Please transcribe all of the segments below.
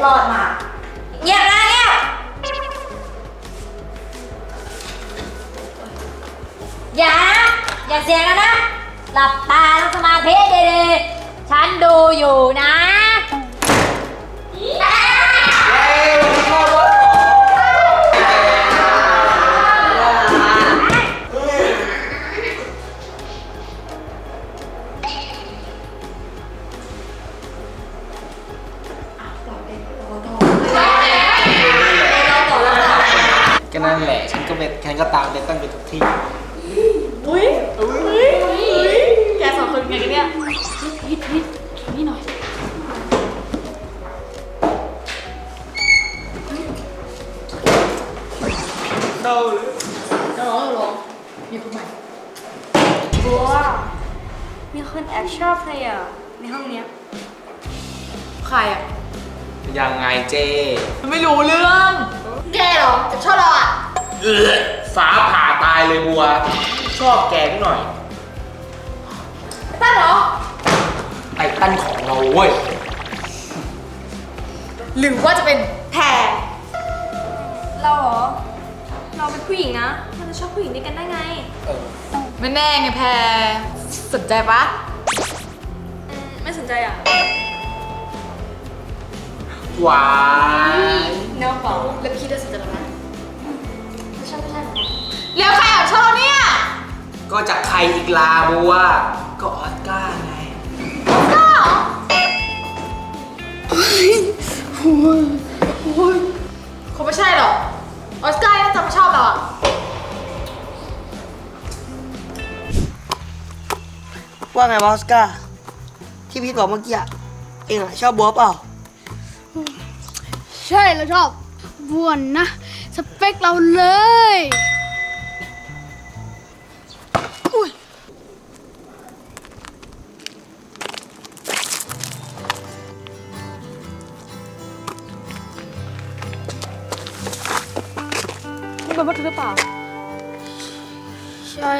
รเล็ดลอดมา เงียบนะเงียบอย่า อย่าเสียงกันนะ หลับตาแล้วสมาธิดีๆฉันดูอยู่นะ ก็นั่นแหละฉันก็เป็นฉันก็ตามเด็กตั้งไปทุกที่อุ้ยอุ้ยอุ้ยแกสองคนเป็นไงกันเนี่ยฮิตฮิตนี่หน่อยเต้าเลยจะร้องหรอมีคนใหม่บัวมีคนแอบชอบเธออะในห้องเนี้ยใครอะยังไงเจ ไม่รู้เรื่อง แกเหรอจะชอบเราอะ เออฟ้าผ่าตายเลยบัว ชอบแกนิดหน่อย ตั้นเหรอ ไอ้ตั้นของเราเว้ย หรือว่าจะเป็นแพรเราเหรอ เราเป็นผู้หญิงนะมันจะชอบผู้หญิงด้วยกันได้ไง เออ ไม่แน่ไงแพรสนใจปะไม่สนใจอะ หวานน้องเปล่าแล้วพี่จะสนใจเราไหมไม่ใช่ไม่ใช่แล้วใครแอบชอบเราเนี่ยก็จากใครอีกลาบัวก็ออสการ์ไงก็เหรอคงไม่ใช่หรอกออสการ์น่าจะไม่ชอบเราอะว่าไงวะออสการ์ที่พี่บอกเมื่อกี้อะเองอะชอบบัวเปล่า ใช่เราชอบบ้วนนะ สเปคเราเลยนี่เป็นวัตถุหรือเปล่า ใช่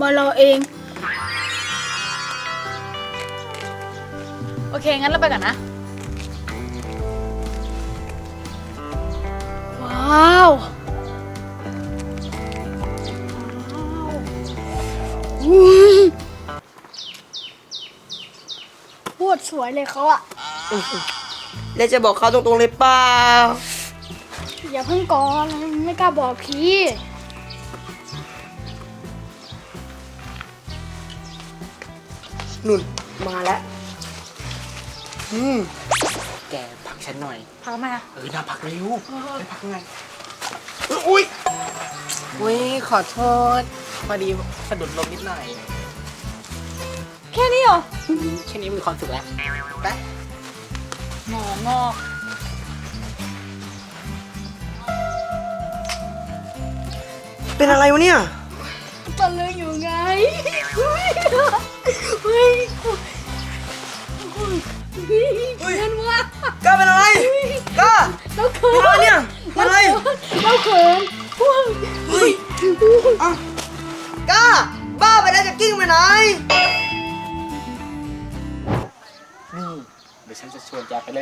มาเราเอง โอเค งั้นเราไปก่อนนะ ว้าวอุ้ยโคตรสวยเลยเขาอะแล้วจะบอกเขาตรงๆเลยเปล่าอย่าเพิ่งก่อนไม่กล้าบอกพี่นุ่นมาแล้ว อืม แกผลักฉันหน่อยพักมา เออน่าผลักเร็วไปผลักไงอุ้ยอุ้ยขอโทษพอดีสะดุดลมนิดหน่อยแค่นี้เหรอแค่นี้มีความสุขแล้วไปหมองอกเป็นอะไรวะเนี่ยตะลึงอยู่ไงเฮ้ย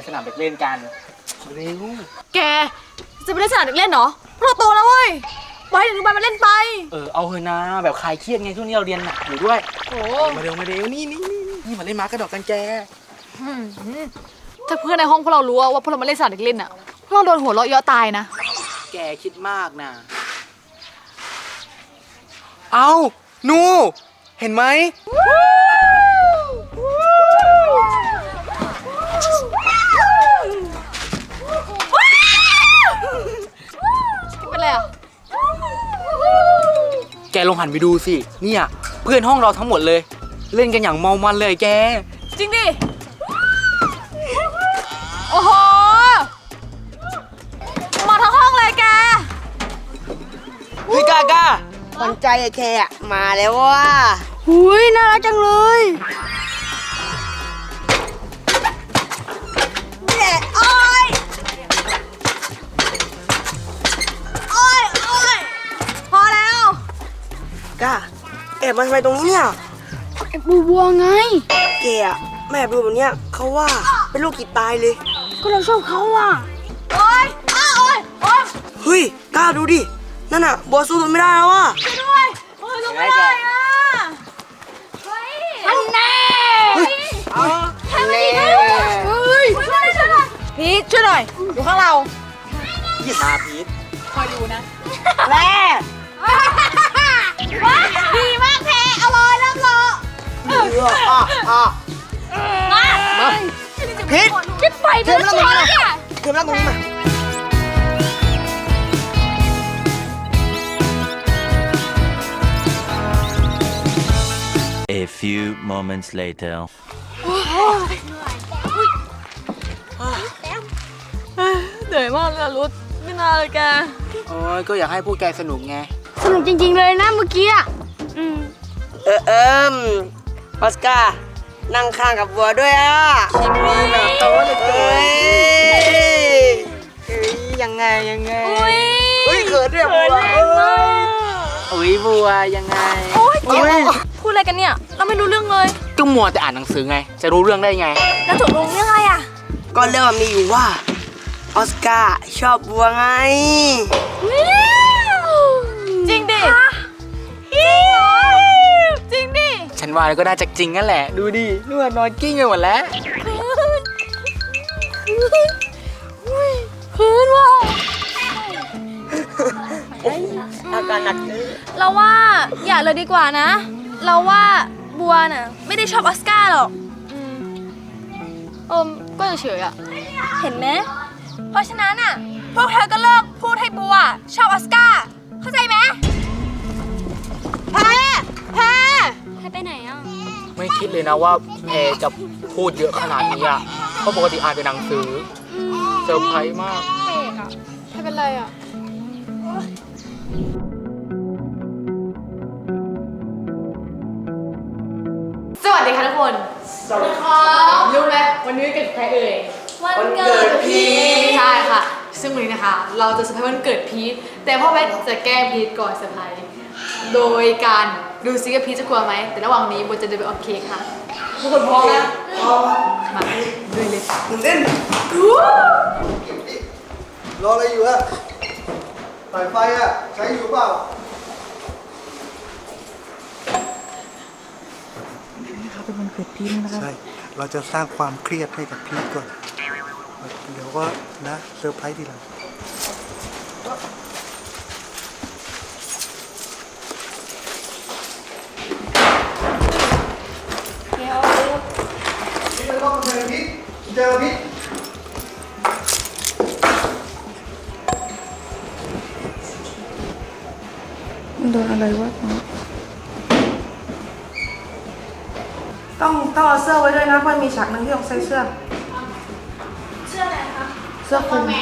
นแกไปเล่นสนามเด็กเล่นกันเร็วแก จะไปเล่นสนามเด็กเล่นเหรอพวกเราโตแล้วเว้ยไว้เดี๋ยวนุบาลมาเล่นไป เออเอาเถอะนะแบบคลายเครียดไงช่วงนี้เราเรียนหนักอยู่ด้วยโอ้มาเร็วมาเร็วนี่นี่นี่นี่มาเล่นม้ากระดอกกันแกถ้าเพื่อนในห้องพวกเรารู้ว่าพวกเรามาเล่นสนามเด็กเล่นอะพวกเราโดนหัวเราะเยอะตายนะ แกคิดมากนะ เอานู เห็นไหม แกลองหันไปดูสิ เนี่ย เพื่อนห้องเราทั้งหมดเลย เล่นกันอย่างเมามันเลยแก จริงดิ โอ้โห มาทั้งห้องเลยแก เฮ้ยกล้ากล้าหวันใจไอ้แคอะมาแล้วว่าหุยน่ารักจังเลยเนี่ยโอ้ย กล้าแอบมาทำไมตรงนี้เนี่ยไอ้บูบัวไง แกอะแม่ดูแบบเนี้ยเขาว่าเป็นลูกจิตตายเลยใก็เราชอบเขาอะ โอ๊ยอ้าวโอ๊ยโอ๊ยเฮ้ยกล้าดูดิ นั่นน่ะบัวสู้ทนไม่ได้แล้วอะด้วยโอ๊ยลงไม่ได้อะเฮ้ยอันแน่ทำเลยเฮ้ยช่วยหน่อยช่วยหน่อยพีทช่วยหน่อยอยู่ข้างเรายี่สาพีทคอยดูนะแม่ ว้าดีมากแพ้อร่อยรับรองเอออะอะมามาพีทคิดไปเดินชนเนี่ยเกิดมาตรงนี้มา A few moments later. เหนื่อยมากเลยอะรุดไม่น่าเลยแก โอ้ยก็อยากให้พวกแกสนุกไง สนุกจริง ๆ เลยนะเมื่อกี้อะอืมเออเอิมออสการ์นั่งข้างกับบัวด้วยอะมีหนังโตเลยเกิเฮ้นยเฮ้ยยังไงยังไงเฮ้ยเขินด้วยบัวเอ้ยอุ้ยบัวยังไงโอ๊ยเจ็บอุ๊ยพูดอะไรกันเนี่ย เราไม่รู้เรื่องเลยก็มัวแต่อ่านหนังสือไง จะรู้เรื่องได้ไง แล้วตกลงเรื่องอะไรอะ ก็เรื่องมันมีอยู่ว่าออสการ์ชอบบัวไง จริงดิจริงดิ ฉันว่าก็น่าจะจริงนั่นแหละ ดูดินวดนอนกิ้งไปหมดแล้วคืนว่ะอาการหนักเลยเราว่าอย่าเลยดีกว่านะ เราว่าบัวน่ะไม่ได้ชอบออสการ์หรอกอืมเอมก็เฉยๆอะเห็นไหม เพราะฉะนั้นอะ พวกเธอก็เลิกพูดให้บัว ชอบออสการ์เข้าใจไหม ให้ไปไหนอะ ไม่คิดเลยนะว่าแพรจะพูดเยอะขนาดนี้อะเพราะปกติอ่านแต่หนังสือเซอร์ไพรส์มากไม่เป็นไรอะ สวัสดีค่ะทุกคนสวัสดีค่ะรู้ไหมวันนี้วันเกิดใครเอ่ย วันเกิดพีใช่ค่ะ ซึ่งวันนี้นะคะ เราจะเซอร์ไพรส์วันเกิดพีทแต่พ่อแม่จะแกล้งพีทก่อนเซอร์ไพรส์โดยการ ดูซิว่าพีทจะกลัวไหม แต่ระหว่างนี้โบจะเดินไปเอาเค้กค่ะ ทุกคนพร้อมนะมาดูเลยตื่นเต้นรออะไรอยู่อะสายไฟอะใช้อยู่เปล่าใช่ เราจะสร้างความเครียดให้กับพีทก่อน เดี๋ยวก็นะเซอร์ไพรส์ทีหลัง ไม่ต้องเจอ พิษเจอพิษต้องต้องเอาเสื้อไว้ด้วยนะเพราะมีฉากหนึงที่ต้องใส่เสื้อเชื่ออะไรคะเสื้อคลุมแส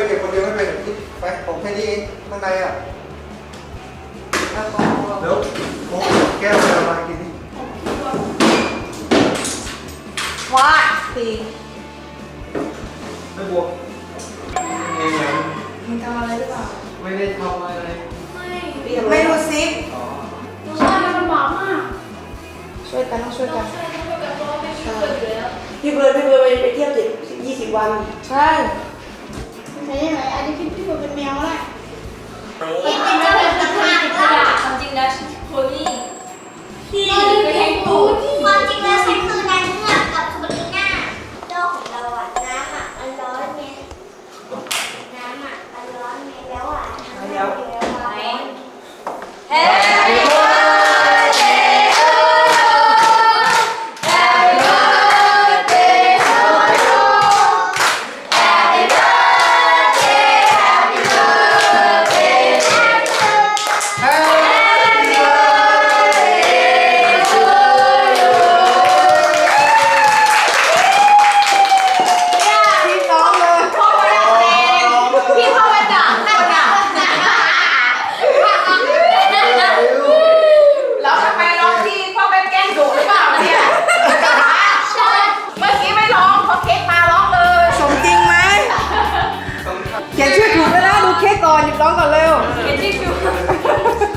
ไปเก็บคนเดียวไม่เป็นไรไปผมแค่นี้เองข้างในอะเดี๋ยวโอ้แก้วจะมากินนี่ว้าตีไม่บวกเองไงมึงทำอะไรหรือเปล่า ไม่ได้ทำอะไรไม่รู้สิใช่มันลำบากมากช่วยกันต้องช่วยกันพี่เบิร์ดพี่เบิร์ดไปเที่ยวสิยี่สิบวัน ใช่ ใช่ไหมอันนี้พี่พี่บอกเป็นแมวแหละจริงๆแล้วเป็นคนเก็บขยะความจริงแล้วฉันคือคนนี่พี่ไปแ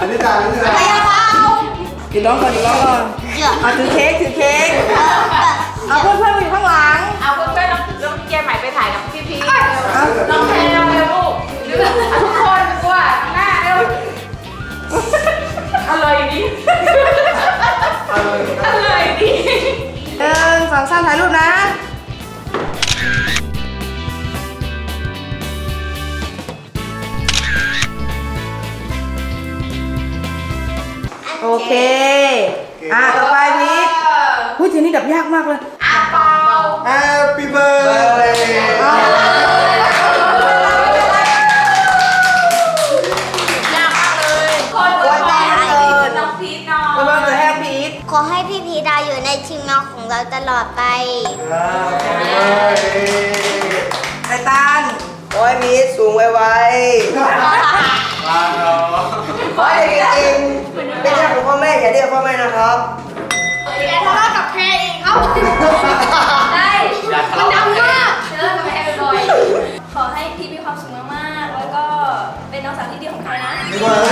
อันนี้จานอันนี้จานไปเอาเอาอยู่ร้องก่อนอยู่ร้องก่อนเยอะเอาถือเค้กถือเค้กเอาเพื่อนเพื่อนๆมาอยู่ข้างหลังเอาเพื่อนๆน้องน้องแกใหม่ไปถ่ายกับพี่พีเอาน้องแพรเร็วลูกทุกคนกลัวหน้าเร็วอร่อยดีอร่อยดีหนึ่งสองสามถ่ายรูปนะ อะต่อไปพีทพูดทีนี้ดับยากมากเลยแฮปปี้เบิร์ดวันแม่เกิดน้องพีทน้องวันแม่เกิดให้พีทขอให้พี่พีดาอยู่ในทีมงานของเราตลอดไปไอ้ตาลโอ้ยมีสูงไวมาเนาะๆขอให้เก่งๆไม่ใช่ของพ่อแม่อย่าเรียกพ่อแม่นะครับอย่าทะเลาะกับแพรเองครับได้มันดังมากเลิกกับแพรบ่อยขอให้พีทมีความสุขมากๆ แล้วก็เป็นน้องสาวที่ดีของแพรนะไม่ว่าเมื่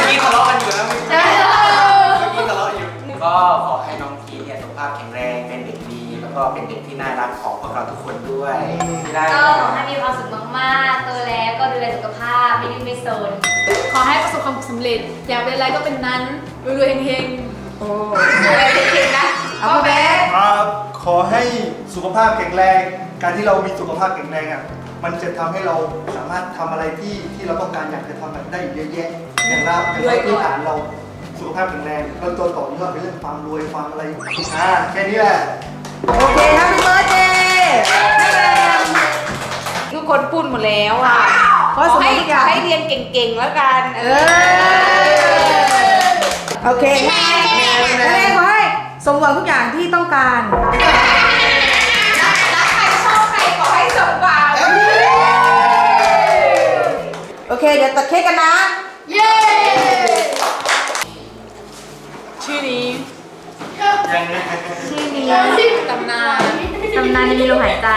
อกี้ทะเลาะกันอยู่นะเมื่อกี้ทะเลาะอยู่ก็ขอให้น้องพีเนี่ยสุขภาพแข็งแรงเป็นเด็กดี แล้วก็เป็นเด็กที่น่ารักของพวกเราทุกคนด้วยได้ ไม่ดื้อไม่โซน ขอให้ประสบความสำเร็จ อยากเป็นอะไรก็เป็นนั้นรวยๆเฮงโอ้ดูแลเด็กๆนะเอาพ่อแม่ครับขอให้สุขภาพแข็งแรง การที่เรามีสุขภาพแข็งแรงอะ มันจะทำให้เราสามารถทำอะไรที่ที่เราต้องการอยากจะทำแบบได้อีกเยอะแยะ อย่างเราอย่างเราพื้นฐานเราสุขภาพแข็งแรงแล้วตัวต่อยอดไปเรื่องความรวยความอะไร อ่าแค่นี้แหละ โอเคแฮปปี้เบิร์ดเดย์แม่แบมทุกคนพูดหมดแล้วอะ ขอสมมติทุกอย่างให้เรียนเก่งๆแล้วกัน เออ โอเคแม่แม่ขอให้สมหวังทุกอย่างที่ต้องการรักใครชอบใครขอให้สมหวัง โอเค เดี๋ยวตัดเค้กกันนะชื่อนี้ยังไงชื่อนี้ตำนานตำนานยังมีลมหายใจ